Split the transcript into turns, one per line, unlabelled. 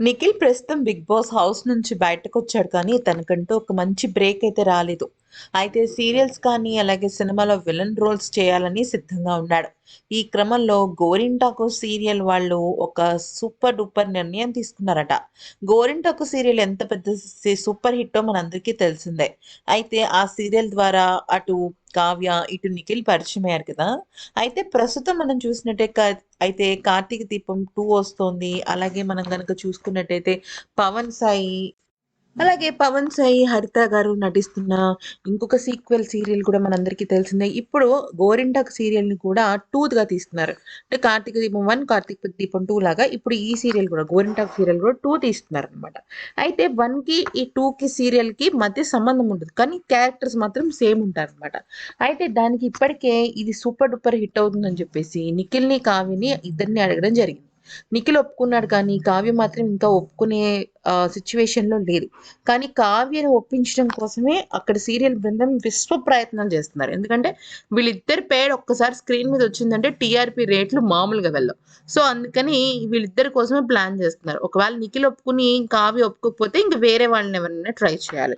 నిఖిల్ ప్రస్తుతం big boss house నుంచి బయటకు వచ్చాడు కానీ తనకంటూ ఒక మంచి బ్రేక్ అయితే రాలేదు. అయితే సీరియల్స్ కానీ అలాగే సినిమాలో విలన్ రోల్స్ చేయాలని సిద్ధంగా ఉన్నాడు. ఈ క్రమంలో గోరింటాకు సీరియల్ వాళ్ళు ఒక సూపర్ డూపర్ నిర్ణయం తీసుకున్నారట. గోరింటాకు సీరియల్ ఎంత పెద్ద సూపర్ హిట్టో మనందరికీ తెలిసిందే. అయితే ఆ సీరియల్ ద్వారా అటు కావ్య ఇటు నిఖిల్ పరిచయం అయ్యారు కదా. అయితే ప్రస్తుతం మనం చూసినట్టే అయితే కార్తీక దీపం టూ వస్తోంది. అలాగే మనం కనుక చూసుకున్నట్టయితే పవన్ సాయి అలాగే పవన్ సాయి హరిత గారు నటిస్తున్న ఇంకొక సీక్వెల్ సీరియల్ కూడా మనందరికీ తెలిసిందే. ఇప్పుడు గోరింటాక్ సీరియల్ని కూడా టూ గా తీస్తున్నారు. అంటే కార్తీక దీపం వన్ కార్తీక దీపం టూ లాగా ఇప్పుడు ఈ సీరియల్ కూడా గోరింటాక్ సీరియల్ కూడా టూ తీస్తున్నారు అనమాట అయితే వన్కి ఈ టూ కి సీరియల్కి మధ్య సంబంధం ఉంటుంది. కానీ క్యారెక్టర్స్ మాత్రం సేమ్ ఉంటారు అనమాట అయితే దానికి ఇప్పటికే ఇది సూపర్ డూపర్ హిట్ అవుతుందని చెప్పేసి నిఖిల్ని కావ్యని ఇద్దరిని అడగడం జరిగింది. నిఖిల్ ఒప్పుకున్నాడు కానీ కావ్య మాత్రం ఇంకా ఒప్పుకునే సిచ్యువేషన్లో లేదు. కానీ కావ్యను ఒప్పించడం కోసమే అక్కడ సీరియల్ బృందం విశ్వ ప్రయత్నం చేస్తున్నారు. ఎందుకంటే వీళ్ళిద్దరి పేరు ఒక్కసారి స్క్రీన్ మీద వచ్చిందంటే టీఆర్పీ రేట్లు మామూలుగా వెళ్ళవు. సో అందుకని వీళ్ళిద్దరి కోసమే ప్లాన్ చేస్తున్నారు. ఒకవేళ నిఖిల్ ఒప్పుకుని కావ్య ఒప్పుకోకపోతే ఇంక వేరే వాళ్ళని ఎవరైనా ట్రై చేయాలి.